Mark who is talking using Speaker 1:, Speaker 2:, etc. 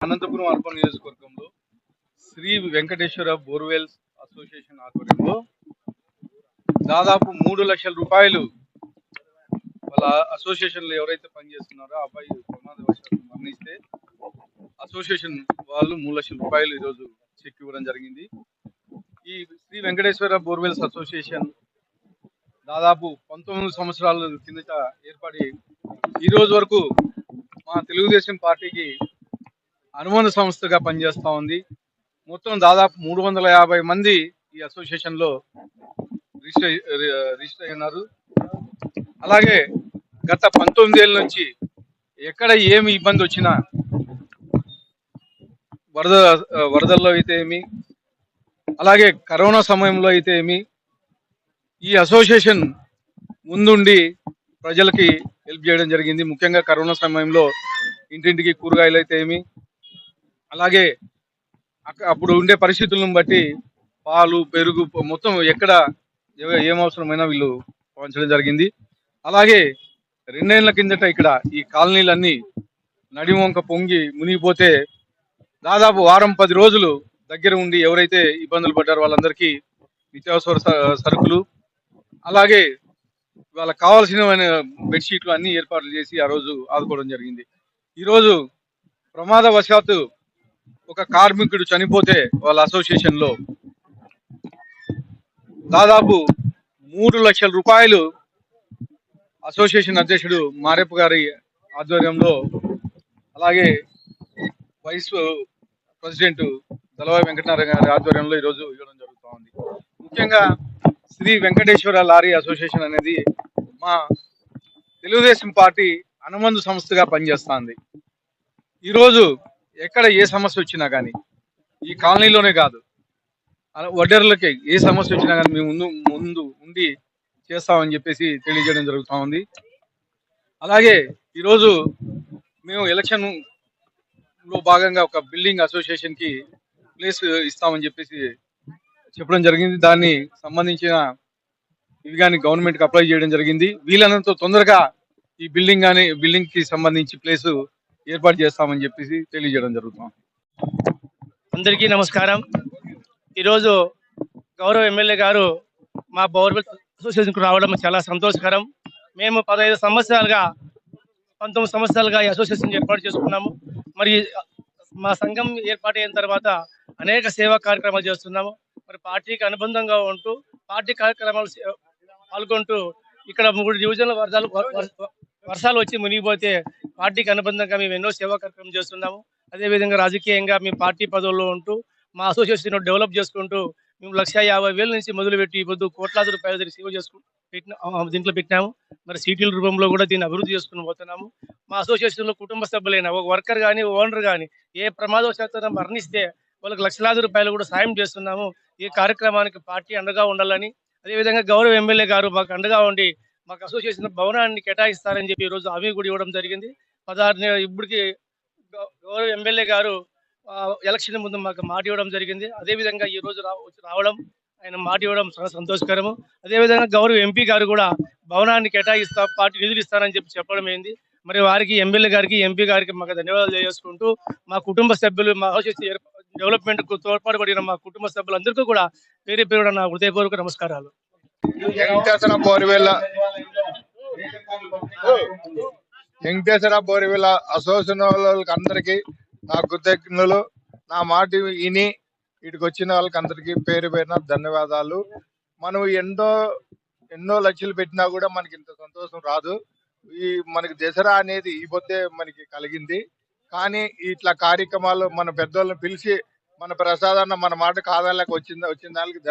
Speaker 1: Anantapuram urban నియోజకవర్గంలో Shri Venkateswara borewells association ఆధ్వర్యంలో దాదాపు మూడు లక్షల రూపాయలు వాళ్ళ అసోసియేషన్లో ఎవరైతే పనిచేస్తున్నారో అబ్బాయి ప్రమాదవశాత్తు మరణిస్తే అసోసియేషన్ వాళ్ళు మూడు లక్షల రూపాయలు ఈరోజు చెక్ ఇవ్వడం జరిగింది. ఈ శ్రీ వెంకటేశ్వర బోర్వెల్స్ అసోసియేషన్ దాదాపు పంతొమ్మిది సంవత్సరాల కిందట ఏర్పడి ఈ రోజు వరకు మా తెలుగుదేశం పార్టీకి అనుబంధ సంస్థగా పనిచేస్తూ ఉంది. మొత్తం దాదాపు మూడు వందల యాభై మంది ఈ అసోసియేషన్లో రిజిస్టర్ రిజిస్టర్ అయినారు. అలాగే గత పంతొమ్మిది ఏళ్ళ నుంచి ఎక్కడ ఏమి ఇబ్బంది వచ్చినా వరద వరదల్లో అయితే ఏమి అలాగే కరోనా సమయంలో అయితే ఏమి ఈ అసోసియేషన్ ముందుండి ప్రజలకి హెల్ప్ చేయడం జరిగింది. ముఖ్యంగా కరోనా సమయంలో ఇంటింటికి కూరగాయలు అయితే ఏమి అలాగే అప్పుడు ఉండే పరిస్థితులను బట్టి పాలు పెరుగు మొత్తం ఎక్కడ ఎవ- ఏం అవసరమైనా వీళ్ళు పంచడం జరిగింది. అలాగే రెండేళ్ళ కిందట ఇక్కడ ఈ కాలనీలన్నీ నడివంక పొంగి మునిగిపోతే దాదాపు వారం పది రోజులు దగ్గర ఉండి ఎవరైతే ఇబ్బందులు పడ్డారో వాళ్ళందరికీ నిత్యావసర స- సరుకులు అలాగే వాళ్ళకి కావాల్సిన బెడ్షీట్లు అన్ని ఏర్పాట్లు చేసి ఆ రోజు ఆదుకోవడం జరిగింది. ఈరోజు ప్రమాదవశాత్తు ఒక కార్మికుడు చనిపోతే వాళ్ళ అసోసియేషన్లో దాదాపు మూడు లక్షల రూపాయలు అసోసియేషన్ అధ్యక్షుడు మారెప్ప గారి ఆధ్వర్యంలో అలాగే వైస్ ప్రెసిడెంట్ దళవాయి వెంకటనారాయణ గారి ఆధ్వర్యంలో ఈరోజు ఇవ్వడం జరుగుతూ ఉంది. ముఖ్యంగా శ్రీ వెంకటేశ్వర లారీ అసోసియేషన్ అనేది మా తెలుగుదేశం పార్టీ అనుబంధ సంస్థగా పనిచేస్తుంది ఈరోజు ఎక్కడ ఏ సమస్య వచ్చినా కానీ ఈ కాలనీలోనే కాదు. అలా ఏ సమస్య వచ్చినా కానీ మేము ముందు ముందు ఉండి చేస్తామని చెప్పేసి తెలియజేయడం జరుగుతూ ఉంది. అలాగే ఈరోజు మేము ఎలక్షన్లో భాగంగా ఒక బిల్డింగ్ అసోసియేషన్కి ప్లేస్ ఇస్తామని చెప్పేసి చెప్పడం జరిగింది. దాన్ని సంబంధించిన ఇవి కానీ గవర్నమెంట్కి అప్లై చేయడం జరిగింది. వీలైనంత తొందరగా ఈ బిల్డింగ్ కానీ బిల్డింగ్కి సంబంధించి ప్లేసు ఏర్పాటు చేస్తామని చెప్పేసి తెలియజేయడం జరుగుతుంది.
Speaker 2: అందరికీ నమస్కారం. ఈరోజు గౌరవ ఎమ్మెల్యే గారు మా బోర్వెల్ అసోసియేషన్కు రావడం చాలా సంతోషకరం. మేము పదహైదు సంవత్సరాలుగా పంతొమ్మిది సంవత్సరాలుగా ఈ అసోసియేషన్ ఏర్పాటు చేసుకున్నాము. మరి మా సంఘం ఏర్పాటైన తర్వాత అనేక సేవా కార్యక్రమాలు చేస్తున్నాము. మరి పార్టీకి అనుబంధంగా ఉంటూ పార్టీ కార్యక్రమాలు పాల్గొంటూ ఇక్కడ మూడు డివిజన్ల వర్షాలు వర్షాలు వచ్చి మునిగిపోతే పార్టీకి అనుబంధంగా మేము ఎన్నో సేవా కార్యక్రమం చేస్తున్నాము. అదేవిధంగా రాజకీయంగా మీ పార్టీ పదవుల్లో ఉంటూ మా అసోసియేషన్ డెవలప్ చేసుకుంటూ మేము లక్ష యాభై వేల నుంచి మొదలుపెట్టి ఇప్పుడు కోట్లాది రూపాయల దగ్గర సేవ చేసుకుంటూ పెట్టిన దీంట్లో పెట్టినాము. మరి సీటీల రూపంలో కూడా దీన్ని అభివృద్ధి చేసుకుని పోతున్నాము. మా అసోసియేషన్లో కుటుంబ సభ్యులైన ఒక వర్కర్ కానీ ఓనర్ కానీ ఏ ప్రమాదవశాత్తు మరణిస్తే వాళ్ళకి లక్షలాది రూపాయలు కూడా సాయం చేస్తున్నాము. ఈ కార్యక్రమానికి పార్టీ అండగా ఉండాలని అదేవిధంగా గౌరవ ఎమ్మెల్యే గారు మాకు అండగా ఉండి మాకు అసోసియేషన్ భవనాన్ని కేటాయిస్తారని చెప్పి ఈ రోజు హామీ కూడా ఇవ్వడం జరిగింది. పదహారు ఇప్పటికి గౌ- గౌరవ ఎమ్మెల్యే గారు ఎలక్షన్ ముందు మాకు మాట ఇవ్వడం జరిగింది. అదేవిధంగా ఈ రోజు రా రావడం ఆయన మాట ఇవ్వడం చాలా సంతోషకరము. అదేవిధంగా గౌరవ ఎంపీ గారు కూడా భవనాన్ని కేటాయిస్తా పార్టీ నిధులు ఇస్తానని చెప్పి చెప్పడం ఏంది? మరి వారికి ఎమ్మెల్యే గారికి ఎంపీ గారికి మాకు ధన్యవాదాలు తెలియజేసుకుంటూ మా కుటుంబ సభ్యులు మా అసోసియేషన్ డెవలప్మెంట్కు తోడ్పాటుపడిన మా కుటుంబ సభ్యులందరికీ కూడా పేరు పేరు నా హృదయపూర్వక నమస్కారాలు.
Speaker 3: వెంకటేశ్వర బోరివిల వెంకటేశ్వర అసోసియేషన్ వాళ్ళకి అందరికి నా కృతజ్ఞులు నా మాట విని ఇటుకు వచ్చిన వాళ్ళకి అందరికి పేరు పేరున ధన్యవాదాలు. మనం ఎన్నో ఎన్నో లక్షలు పెట్టినా కూడా మనకి ఇంత సంతోషం రాదు. ఈ మనకి దసరా అనేది ఈ పొద్దే మనకి కలిగింది. కానీ ఇట్లా కార్యక్రమాలు మన పెద్దోళ్ళని పిలిచి మన ప్రసాదాన్ని మన మాట కాదాలకు వచ్చింది వచ్చిన దానికి